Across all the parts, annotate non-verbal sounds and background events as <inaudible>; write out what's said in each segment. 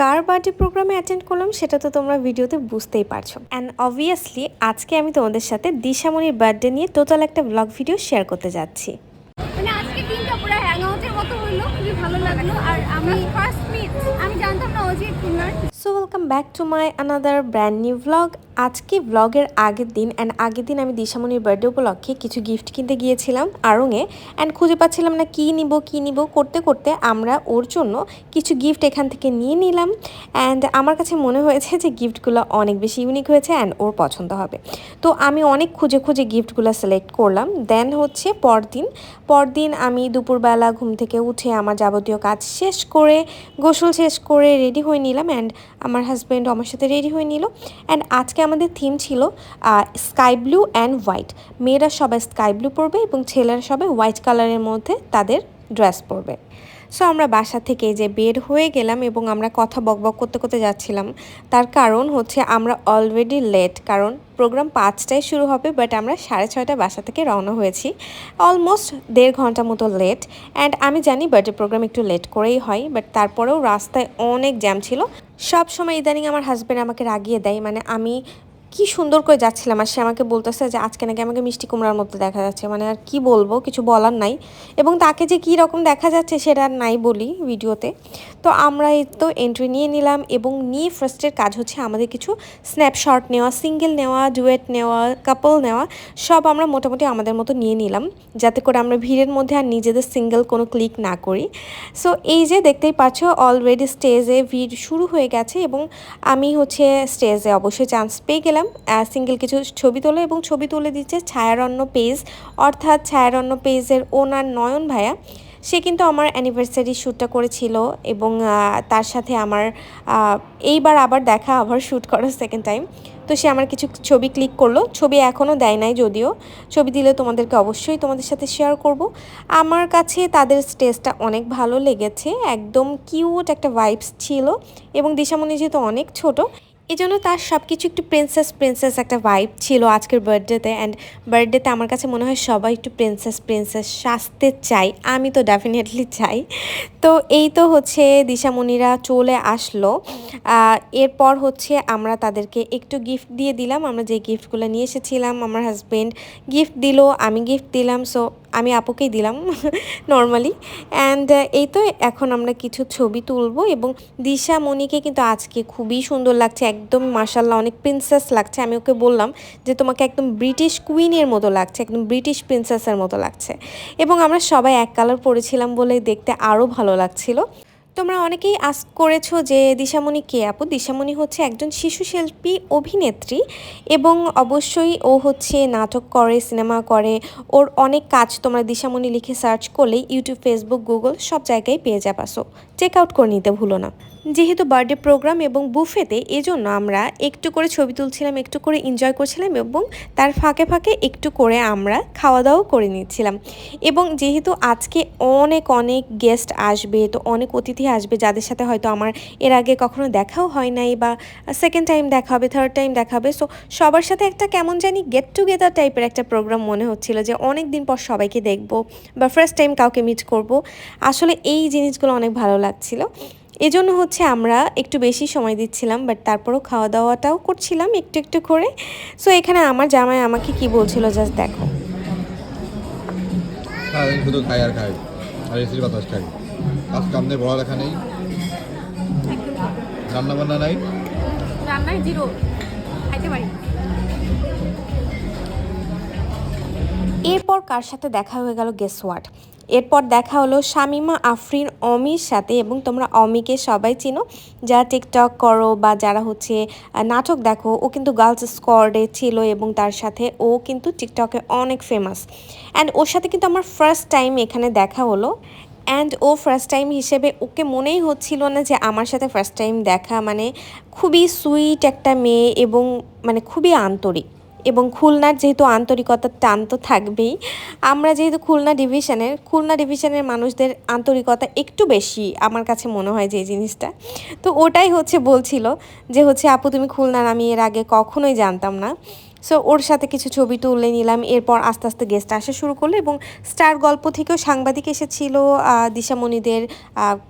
কার birthday প্রোগ্রামে attend করলাম সেটা তো তোমরা ভিডিওতে বুঝতেই পারছ। অ্যান্ড অবভিয়াসলি আজকে আমি তোমাদের সাথে দিশামণির বার্থডে নিয়ে টোটাল একটা ব্লগ ভিডিও শেয়ার করতে যাচ্ছি। মানে আমি জানতাম না Ajit so welcome back to my another brand new vlog আজকে ভ্লগের আগের দিন অ্যান্ড আগের দিন আমি দিশামণির বার্থডে উপলক্ষে কিছু গিফট কিনতে গিয়েছিলাম আড়ংয়ে অ্যান্ড খুঁজে পাচ্ছিলাম না কী নিব কী নিব। করতে করতে আমরা ওর জন্য কিছু গিফট এখান থেকে নিয়ে নিলাম অ্যান্ড আমার কাছে মনে হয়েছে যে গিফটগুলো অনেক বেশি ইউনিক হয়েছে অ্যান্ড ওর পছন্দ হবে। তো আমি অনেক খুঁজে খুঁজে গিফটগুলো সিলেক্ট করলাম। দেন হচ্ছে পরদিন পরদিন আমি দুপুরবেলা ঘুম থেকে উঠে আমার যাবতীয় কাজ শেষ করে, গোসল শেষ করে রেডি হয়ে নিলাম অ্যান্ড আমার হাজব্যান্ড আমার সাথে রেডি হয়ে নিল। অ্যান্ড আজকে আমাদের থিম ছিল স্কাই ব্লু অ্যান্ড হোয়াইট মেয়েরা সবাই স্কাই ব্লু পরবে এবং ছেলেরা সবাই হোয়াইট কালারের মধ্যে তাদের ড্রেস পরবে। সো আমরা বাসা থেকে যে বের হয়ে গেলাম এবং আমরা কথা বকবক করতে করতে যাচ্ছিলাম, তার কারণ হচ্ছে আমরা অলরেডি লেট কারণ প্রোগ্রাম পাঁচটায় শুরু হবে বাট আমরা সাড়ে ছয়টা বাসা থেকে রওনা হয়েছি। অলমোস্ট দেড় ঘণ্টা মতো লেট অ্যান্ড আমি জানি বার্থডে প্রোগ্রাম একটু লেট করেই হয় বাট তারপরেও রাস্তায় অনেক জ্যাম ছিল। সব সময় ইদানিং আমার হাজব্যান্ড আমাকে রাগিয়ে দেয়। মানে আমি কি সুন্দর করে যাচ্ছিলাম আর সে আমাকে বলতেছে যে আজকে নাকি আমাকে মিষ্টি কুমড়ার মতো দেখা যাচ্ছে। মানে আর কি বলব, কিছু বলার নাই। এবং তাকে যে কী রকম দেখা যাচ্ছে সেটা আর নাই বলি ভিডিওতে। তো আমরা এই তো এন্ট্রি নিয়ে নিলাম এবং নিয়ে ফার্স্টের কাজ হচ্ছে আমাদের কিছু স্ন্যাপশট নেওয়া সিঙ্গেল নেওয়া ডুয়েট নেওয়া কাপল নেওয়া, সব আমরা মোটামুটি আমাদের মতো নিয়ে নিলাম। যাতে করে আমরা ভিড়ের মধ্যে আর নিজেদের সিঙ্গেল কোনো ক্লিক না করি। সো এই যে দেখতেই পাচ্ছ অলরেডি স্টেজে ভিড় শুরু হয়ে গেছে এবং আমি হচ্ছে স্টেজে অবশ্যই চান্স পেয়ে গেলাম। সিঙ্গেল কিছু ছবি তোলে এবং ছবি তুলে দিচ্ছে ছায়ারণ্য পেজ, অর্থাৎ ছায়ারণ্য পেজের ওনার নয়ন ভাইয়া। সে কিন্তু আমার অ্যানিভার্সারি শ্যুটটা করেছিল এবং তার সাথে আমার এইবার আবার দেখা, আবার শ্যুট করা সেকেন্ড টাইম তো সে আমার কিছু ছবি ক্লিক করল, ছবি এখনও দেয় নাই যদিও। ছবি দিলে তোমাদেরকে অবশ্যই তোমাদের সাথে শেয়ার করব। আমার কাছে তাদের স্টেজটা অনেক ভালো লেগেছে, একদম কিউট একটা ভাইবস ছিল এবং দিশামণি যেহেতু অনেক ছোট এই জন্য তার সব কিছু একটু প্রিন্সেস প্রিন্সেস একটা ভাইব ছিল আজকের বার্থডেতে অ্যান্ড বার্থডেতে আমার কাছে মনে হয় সবাই একটু প্রিন্সেস প্রিন্সেস সাজতে চাই আমি তো ডেফিনেটলি চাই। তো এই তো হচ্ছে দিশামণিরা চলে আসলো। এরপর হচ্ছে আমরা তাদেরকে একটু গিফট দিয়ে দিলাম। আমরা যে গিফটগুলো নিয়ে এসেছিলাম, আমার হাজব্যান্ড গিফট দিল, আমি গিফট দিলাম। সো আমি আপুকেই দিলাম <laughs> নর্মালি অ্যান্ড এই তো এখন আমরা কিছু ছবি তুলব এবং দিশা মনিকে কিন্তু আজকে খুবই সুন্দর লাগছে। একদম মার্শাল্লাহ অনেক প্রিন্সেস লাগছে। আমি ওকে বললাম যে তোমাকে একদম ব্রিটিশ কুইনের মতো লাগছে, একদম ব্রিটিশ প্রিন্সেসের মতো লাগছে। এবং আমরা সবাই এক কালার পরেছিলাম বলে দেখতে আরও ভালো লাগছিল। তোমরা অনেকেই আস করেছ যে দিশামণি কে আপু? দিশামণি হচ্ছে একজন শিশু শিল্পী অভিনেত্রী এবং অবশ্যই ও হচ্ছে নাটক করে সিনেমা করে। ওর অনেক কাজ তোমরা দিশামণি লিখে সার্চ করলেই ইউটিউব ফেসবুক গুগল সব জায়গায় পেয়ে যাবা। সো চেক আউট করে নিতে ভুলো না। যেহেতু বার্থডে প্রোগ্রাম এবং বুফেতে, এজন্য আমরা একটু করে ছবি তুলছিলাম, একটু করে এনজয় করছিলাম এবং তার ফাঁকে ফাঁকে একটু করে আমরা খাওয়া দাওয়াও করে নিচ্ছিলাম। এবং যেহেতু আজকে অনেক অনেক গেস্ট আসবে, তো অনেক অতিথি আসবে যাদের সাথে হয়তো আমার এর আগে কখনো দেখাও হয় নাই বা সেকেন্ড টাইম দেখা হবে থার্ড টাইম দেখা হবে সো সবার সাথে একটা কেমন জানি গেট টুগেদার টাইপের একটা প্রোগ্রাম মনে হচ্ছিল যে অনেক দিন পর সবাইকে দেখব বা ফার্স্ট টাইম কাউকে মিট করব। আসলে এই জিনিসগুলো অনেক ভালো লাগছিল। এজন্য হচ্ছে আমরা একটু বেশি সময় দিচ্ছিলাম বাট তারপরও খাওয়া দাওয়াটাও করছিলাম একটু একটু করে। সো এখানে আমার জামাই আমাকে কি বলছিল জাস্ট দেখো। শুধু খাই আর খাই। আর এসির বাতাস খাই। কাজ কাম নেই পড়ালেখা নেই। রান্না বান্না নাই। রান্নায় জিরো। খাইতে পারি এরপর কার সাথে দেখা হয়ে গেল গেস ওয়াট এরপর দেখা হলো শামিমা, আফরিন, অমির সাথে এবং তোমরা অমিকে সবাই চিনো। যারা টিকটক করো বা যারা হচ্ছে নাটক দেখো, ও কিন্তু গার্লস স্কোয়াডে ছিল এবং তার সাথে ও কিন্তু টিকটকে অনেক ফেমাস অ্যান্ড ওর সাথে কিন্তু আমার ফার্স্ট টাইম এখানে দেখা হলো। অ্যান্ড ও ফার্স্ট টাইম হিসেবে ওকে মনেই হচ্ছিল না যে আমার সাথে ফার্স্ট টাইম দেখা। মানে খুবই সুইট একটা মেয়ে এবং মানে খুবই আন্তরিক। এবং খুলনার যেহেতু আন্তরিকতার টান তো থাকবেই, আমরা যেহেতু খুলনা ডিভিশনের খুলনা ডিভিশনের মানুষদের আন্তরিকতা একটু বেশি আমার কাছে মনে হয় যে জিনিসটা। তো ওটাই হচ্ছে বলছিল যে হচ্ছে, আপু, তুমি খুলনার আমি এর আগে কখনোই জানতাম না। সো ওর সাথে কিছু ছবি তুলে নিলাম, এরপর আস্তে আস্তে গেস্ট আসা শুরু করল এবং স্টার গল্প থেকেও সাংবাদিক এসেছিল দিশামণিদের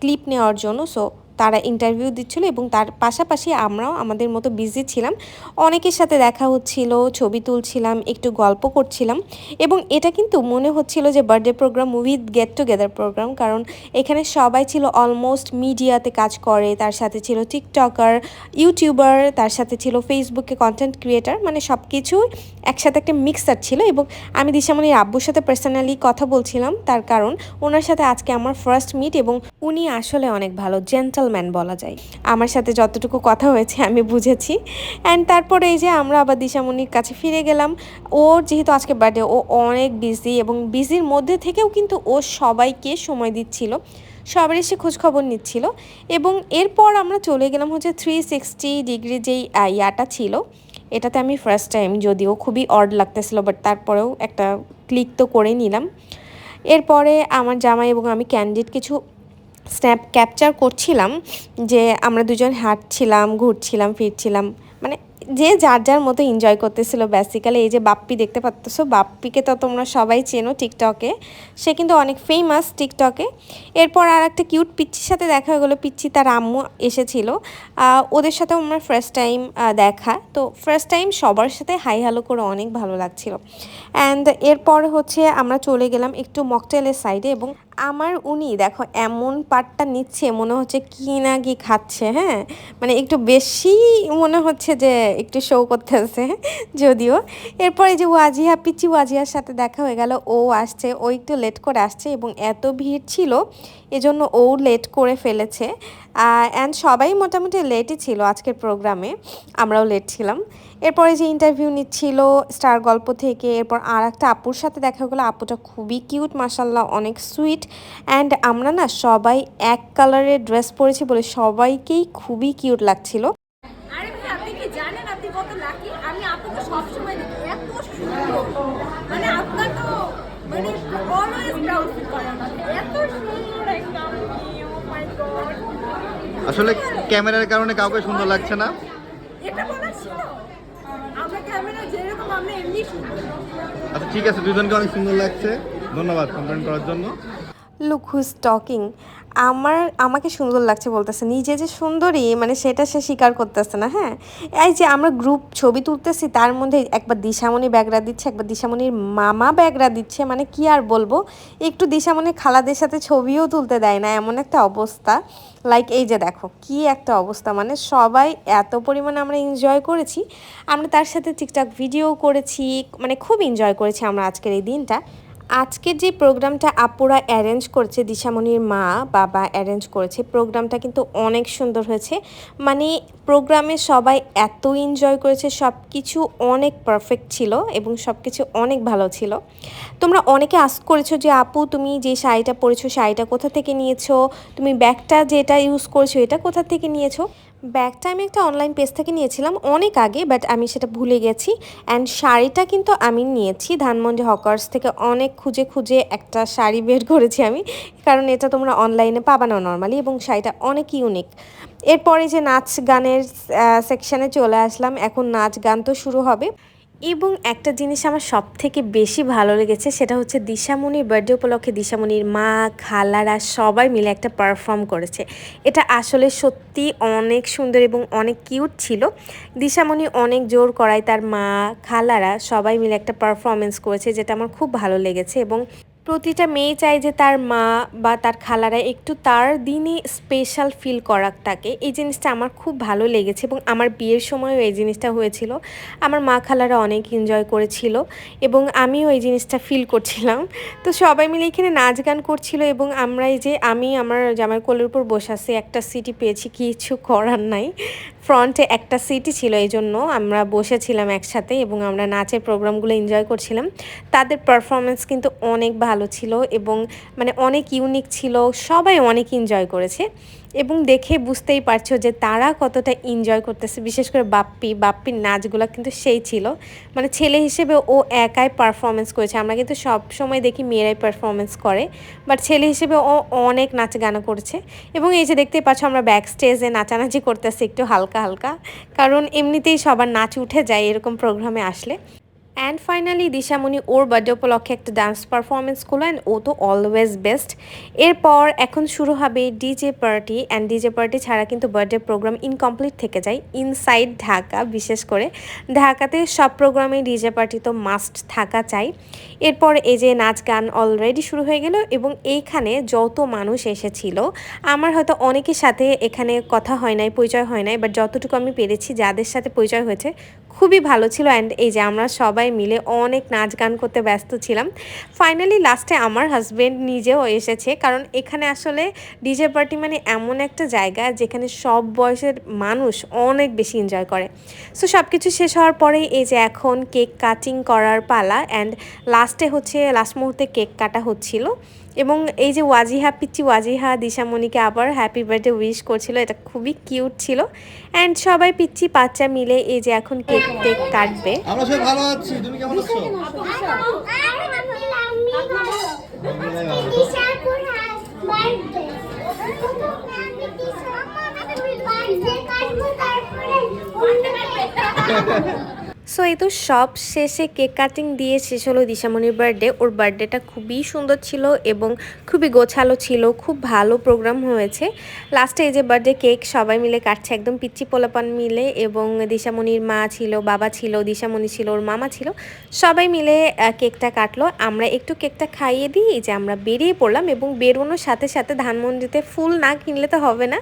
ক্লিপ নেওয়ার জন্য। সো তারা ইন্টারভিউ দিচ্ছিল এবং তার পাশাপাশি আমরাও আমাদের মতো বিজি ছিলাম। অনেকের সাথে দেখা হচ্ছিল, ছবি তুলছিলাম, একটু গল্প করছিলাম এবং এটা কিন্তু মনে হচ্ছিল যে birthday program with get together program কারণ এখানে সবাই ছিল অলমোস্ট মিডিয়াতে কাজ করে, তার সাথে ছিল টিকটকার ইউটিউবার তার সাথে ছিল ফেসবুকে কন্টেন্ট ক্রিয়েটার মানে সব কিছু একসাথে একটা মিক্সার ছিল এবং আমি দিশামণির আব্বুর সাথে পার্সোনালি কথা বলছিলাম, তার কারণ ওনার সাথে আজকে আমার ফার্স্ট মিট এবং উনি আসলে অনেক ভালো জেন্টলম্যান বলা যায়। আমার সাথে যতটুকু কথা হয়েছে আমি বুঝেছি। অ্যান্ড তারপরে এই যে আমরা আবার দিশামণির কাছে ফিরে গেলাম। ওর যেহেতু আজকে বার্থডে ও অনেক বিজি এবং বিজির মধ্যে থেকেও কিন্তু ও সবাইকে সময় দিচ্ছিল। সবারই সে খোঁজখবর নিচ্ছিল। এবং এরপর আমরা চলে গেলাম হচ্ছে থ্রি সিক্সটি ডিগ্রি যেই ইয়াটা ছিল। এটাতে আমি ফার্স্ট টাইম যদিও খুবই অড লাগতেছিল বাট তারপরেও একটা ক্লিক তো করে নিলাম। এরপরে আমার জামাই এবং আমি ক্যান্ডিড কিছু স্ন্যাপ ক্যাপচার করছিলাম যে আমরা দুজন হাঁটছিলাম ঘুরছিলাম ফিরছিলাম। যে যার যার মতো এনজয় করতেছিল বেসিক্যালি এই যে বাপ্পি দেখতে পাচ্তেছো, বাপ্পিকে তো তোমরা সবাই চেনো টিকটকে সে কিন্তু অনেক ফেমাস টিকটকে এরপর আর একটা কিউট পিচ্ছির সাথে দেখা হয়ে গেলো, পিচ্ছি তার আম্মু এসেছিল। ওদের সাথেও আমার ফার্স্ট টাইম দেখা। তো ফার্স্ট টাইম সবার সাথে হাই হ্যালো করে অনেক ভালো লাগছিল। অ্যান্ড এরপর হচ্ছে আমরা চলে গেলাম একটু মকটেলের সাইডে এবং আমার উনি দেখো এমন পাটটা নিচ্ছে মনে হচ্ছে কি না কি খাচ্ছে হ্যাঁ? মানে একটু বেশি মনে হচ্ছে যে একটু শো করতেছে যদিও। এরপরে যে ওয়াজিহা পিচি ওয়াজিহার সাথে দেখা হয়ে গেল, ও আসছে, ও একটু লেট করে আসছে এবং এত ভিড় ছিল, এজন্য ও লেট করে ফেলেছে। অ্যান্ড সবাই মোটামুটি লেটই ছিল আজকের প্রোগ্রামে আমরাও লেট ছিলাম। এরপরে যে ইন্টারভিউ নিচ্ছিল স্টার গল্প থেকে, এরপর আর একটা আপুর সাথে দেখা গেলো, আপুটা খুবই কিউট মাসাল্লাহ অনেক সুইট অ্যান্ড আমরা না সবাই এক কালারের ড্রেস পরেছি বলে সবাইকেই খুবই কিউট লাগছিল আরে ভাই আপনি কি জানেন আপনি কত লাকি আমি আপুকে সবসময় দেখি এত সুন্দর মানে আপনার তো মানে অলওয়েজ প্রাউড ফিল করে আমাকে এত সুন্দর একটা ও মাই গড আসলে ক্যামেরার কারণে কাউকে সুন্দর লাগছে না। এটা বলার ছিল। আমরা ক্যামেরা যেরকম আমরা এমনি সুন্দর। আচ্ছা ঠিক আছে দুজনকে অনেক সুন্দর লাগছে। ধন্যবাদ কমপ্লেন করার জন্য। লুক হুজ টকিং আমার, আমাকে সুন্দর লাগছে বলতেছে, নিজে যে সুন্দরী মানে সেটা সে স্বীকার করতেছে না হ্যাঁ? এই যে আমরা গ্রুপ ছবি তুলতেছি, তার মধ্যে একবার দিশামণি ব্যাগরা দিচ্ছে, একবার দিশামণির মামা ব্যাগরা দিচ্ছে মানে কি আর বলব? একটু দিশামণির খালাদের সাথে ছবিও তুলতে দেয় না, এমন একটা অবস্থা। লাইক এই যে দেখো, কি একটা অবস্থা মানে সবাই এত পরিমাণে আমরা এনজয় করেছি। আমরা তার সাথে টিকটক ভিডিও করেছি মানে খুব এনজয় করেছি আমরা আজকের এই দিনটা। আজকের যে প্রোগ্রামটা আপুরা অ্যারেঞ্জ করেছে, দিশামণির মা, বাবা অ্যারেঞ্জ করেছে, প্রোগ্রামটা কিন্তু অনেক সুন্দর হয়েছে। মানে প্রোগ্রামে সবাই এত এনজয় করেছে সব কিছু অনেক পারফেক্ট ছিল এবং সব কিছু অনেক ভালো ছিল। তোমরা অনেকে আস্ক করেছ যে, আপু, তুমি যে শাড়িটা পরেছো, শাড়িটা কোথা থেকে নিয়েছো? তুমি ব্যাগটা যেটা ইউজ করেছ, এটা কোথা থেকে নিয়েছো? ব্যাগটা আমি একটা অনলাইন পেজ থেকে নিয়েছিলাম অনেক আগে বাট আমি সেটা ভুলে গেছি। অ্যান্ড শাড়িটা কিন্তু আমি নিয়েছি ধানমন্ডি হকার্স থেকে অনেক খুঁজে খুঁজে একটা শাড়ি বের করেছি আমি, কারণ এটা তোমরা অনলাইনে পাবা না নর্মালি এবং শাড়িটা অনেক ইউনিক এরপরে যে নাচ গানের সেকশানে চলে আসলাম, এখন নাচ গান তো শুরু হবে। এবং একটা জিনিস আমার সব থেকে বেশি ভালো লেগেছে সেটা হচ্ছে দিশামণির বার্থডে উপলক্ষে দিশামণির মা, খালারা সবাই মিলে একটা পারফর্ম করেছে। এটা আসলে সত্যি অনেক সুন্দর এবং অনেক কিউট ছিল। দিশামণি অনেক জোর করায় তার মা, খালারা সবাই মিলে একটা পারফরমেন্স করেছে যেটা আমার খুব ভালো লেগেছে এবং প্রতিটা মেয়ে চায় যে তার মা বা তার খালারা একটু তার দিনে স্পেশাল ফিল করাক তাকে। এই জিনিসটা আমার খুব ভালো লেগেছে এবং আমার বিয়ের সময়ও এই জিনিসটা হয়েছিল। আমার মা খালারা অনেক এনজয় করেছিল এবং আমিও এই জিনিসটা ফিল করছিলাম। তো সবাই মিলে এখানে নাচ গান করছিল এবং আমরা এই যে আমি, আমার জামাই কোলের উপর বসে আছি, একটা সিটি পেয়েছি, কিছু করার নাই। ফ্রন্টে একটা সিটই ছিল, এই জন্য আমরা বসেছিলাম একসাথে এবং আমরা নাচের প্রোগ্রামগুলো এনজয় করছিলাম। তাদের পারফরমেন্স কিন্তু অনেক ভালো ছিল এবং মানে অনেক ইউনিক ছিল, সবাই অনেক এনজয় করেছে এবং দেখে বুঝতেই পারছ যে তারা কতটা এনজয় করতেছে। বিশেষ করে বাপ্পি, বাপ্পির নাচগুলো কিন্তু সেই ছিল। মানে ছেলে হিসেবে ও একাই পারফরমেন্স করেছে। আমরা কিন্তু সব সময় দেখি মেয়েরাই পারফরমেন্স করে বাট ছেলে হিসেবে ও অনেক নাচ গানা করছে। এবং এই যে দেখতেই পাচ্ছ, আমরা ব্যাক স্টেজে নাচানাচি করতেছি, একটু হালকা হালকা হালকা। কারণ এমনিতেই সবার নাচ উঠে যায় এরকম প্রোগ্রামে আসলে। অ্যান্ড ফাইনালি দিশামণি ওর বার্থডে উপলক্ষে একটা ডান্স পারফরমেন্স করল অ্যান্ড ও তো অলওয়েজ বেস্ট এরপর এখন শুরু হবে DJ party and DJ party ছাড়া কিন্তু বার্থডে প্রোগ্রাম ইনকমপ্লিট থেকে যায়। ইনসাইড ঢাকা, বিশেষ করে। ঢাকাতে সব প্রোগ্রামে ডিজে পার্টি তো মাস্ট থাকা চাই। এরপর এই যে নাচ গান অলরেডি শুরু হয়ে গেল এবং এইখানে যত মানুষ এসেছিল, আমার হয়তো অনেকের সাথে এখানে কথা হয় নাই, পরিচয় হয় নাই বাট যতটুকু আমি পেরেছি, যাদের সাথে পরিচয় হয়েছে খুবই ভালো ছিল অ্যান্ড এই যে আমরা সবাই মিলে অনেক নাচ গান করতে ব্যস্ত ছিলাম। ফাইনালি লাস্টে আমার হাজব্যান্ড নিজেও এসেছে, কারণ এখানে আসলে ডিজে পার্টি মানে এমন একটা জায়গা যেখানে সব বয়সের মানুষ অনেক বেশি এনজয় করে। সো সব কিছু শেষ হওয়ার পরে এই যে এখন কেক কাটিং করার পালা অ্যান্ড লাস্টে হচ্ছে লাস্ট মুহূর্তে কেক কাটা হচ্ছিল। এবং এই যে ওয়াজিহা পিচ্ছি ওয়াজিহা দিশামণিকে আবার হ্যাপি বার্থডে উইশ করছিল এটা খুবই কিউট ছিল। অ্যান্ড সবাই পিচ্ছি বাচ্চা মিলে এই যে এখন কেক টেক কাটবে। আমরা সবাই ভালো আছি তুমি কেমন আছো? সো এই তো সব শেষে কেক কাটিং দিয়ে শেষ হলো দিশামণির বার্থডে ওর বার্থডেটা খুবই সুন্দর ছিল এবং খুবই গোছালো ছিল, খুব ভালো প্রোগ্রাম হয়েছে। লাস্টে এই যে বার্থডে কেক সবাই মিলে কাটছে একদম পিচ্ছি পোলাপান মিলে এবং দিশামণির মা ছিল, বাবা ছিল, দিশামণি ছিল, ওর মামা ছিল। সবাই মিলে কেকটা কাটলো। আমরা একটু কেকটা খাইয়ে দিই যে আমরা বেরিয়ে পড়লাম এবং বেরোনোর সাথে সাথে ধানমন্ডিতে ফুল না কিনলে তো হবে না।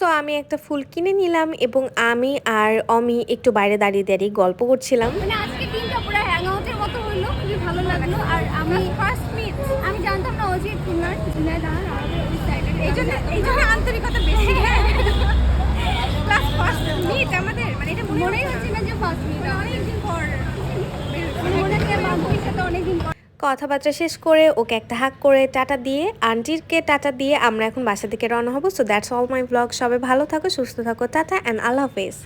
সো আমি একটা ফুল কিনে নিলাম এবং আমি আর অমি একটু বাইরে দাঁড়িয়ে দাঁড়িয়ে গল্প করছিলাম। মানে আজকে দিনটা পুরো হ্যাং আউটের মতো হলো খুবই ভালো লাগল। আর আমি ফার্স্ট মিট আমি জানতাম না এই জন্য এই জন্য আন্তরিকতা বেশি। হ্যাঁ প্লাস ফার্স্ট মিট আমাদের মানে এটা মনেই হচ্ছে না যে ফার্স্ট মিট অনেকদিন পর। মানে মনে হচ্ছে বান্ধবীর সাথে অনেকদিন পর। কথাবার্তা শেষ করে ওকে একটা হাক করে টাটা দিয়ে, আন্টিরকে টাটা দিয়ে আমরা এখন বাসা থেকে রওনা হব। So that's all my blog সবাই ভালো থাকো, সুস্থ থাকো, টাটা অ্যান্ড আল্লাহ হাফেজ